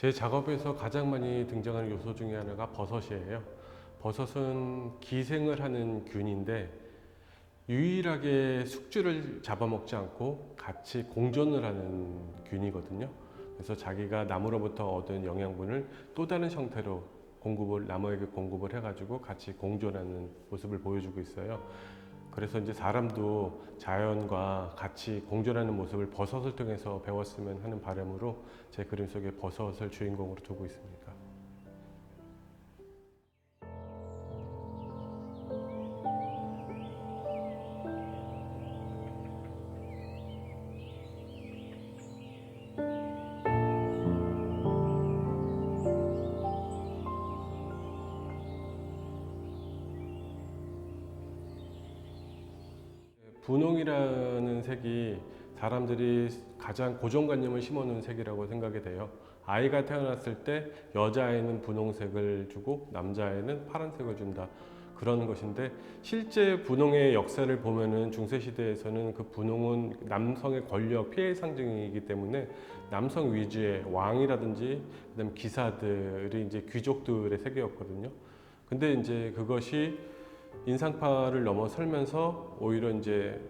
제 작업에서 가장 많이 등장하는 요소 중에 하나가 버섯이에요. 버섯은 기생을 하는 균인데 유일하게 숙주를 잡아먹지 않고 같이 공존을 하는 균이거든요. 그래서 자기가 나무로부터 얻은 영양분을 또 다른 형태로 공급을 나무에게 공급을 해가지고 같이 공존하는 모습을 보여주고 있어요. 그래서 이제 사람도 자연과 같이 공존하는 모습을 버섯을 통해서 배웠으면 하는 바람으로 제 그림 속에 버섯을 주인공으로 두고 있습니다. 분홍이라는 색이 사람들이 가장 고정관념을 심어놓은 색이라고 생각이 돼요. 아이가 태어났을 때 여자아이는 분홍색을 주고 남자아이는 파란색을 준다. 그런 것인데 실제 분홍의 역사를 보면은 중세 시대에서는 그 분홍은 남성의 권력 피해 상징이기 때문에 남성 위주의 왕이라든지 그다음 기사들이 이제 귀족들의 세계였거든요. 근데 이제 그것이 인상파를 넘어설면서 오히려 이제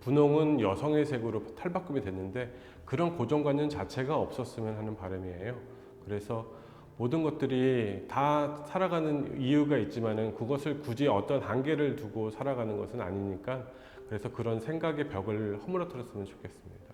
분홍은 여성의 색으로 탈바꿈이 됐는데 그런 고정관념 자체가 없었으면 하는 바람이에요. 그래서 모든 것들이 다 살아가는 이유가 있지만은 그것을 굳이 어떤 한계를 두고 살아가는 것은 아니니까 그래서 그런 생각의 벽을 허물어뜨렸으면 좋겠습니다.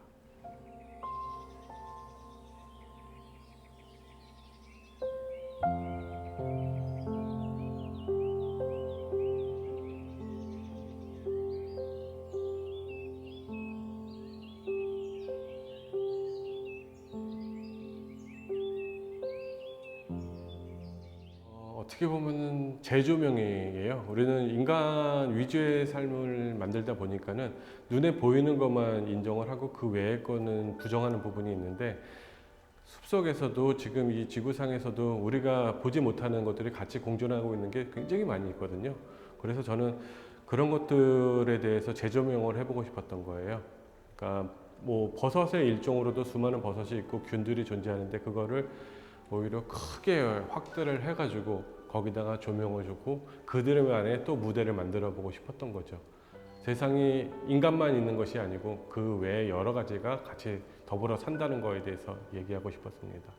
어, 어떻게 보면은 재조명이에요. 우리는 인간 위주의 삶을 만들다 보니까는 눈에 보이는 것만 인정을 하고 그 외의 거는 부정하는 부분이 있는데 숲속에서도 지금 이 지구상에서도 우리가 보지 못하는 것들이 같이 공존하고 있는 게 굉장히 많이 있거든요. 그래서 저는 그런 것들에 대해서 재조명을 해보고 싶었던 거예요. 그러니까 뭐 버섯의 일종으로도 수많은 버섯이 있고 균들이 존재하는데 그거를 오히려 크게 확대를 해가지고 거기다가 조명을 주고 그들의 안에 또 무대를 만들어 보고 싶었던 거죠. 세상이 인간만 있는 것이 아니고 그 외에 여러 가지가 같이 더불어 산다는 거에 대해서 얘기하고 싶었습니다.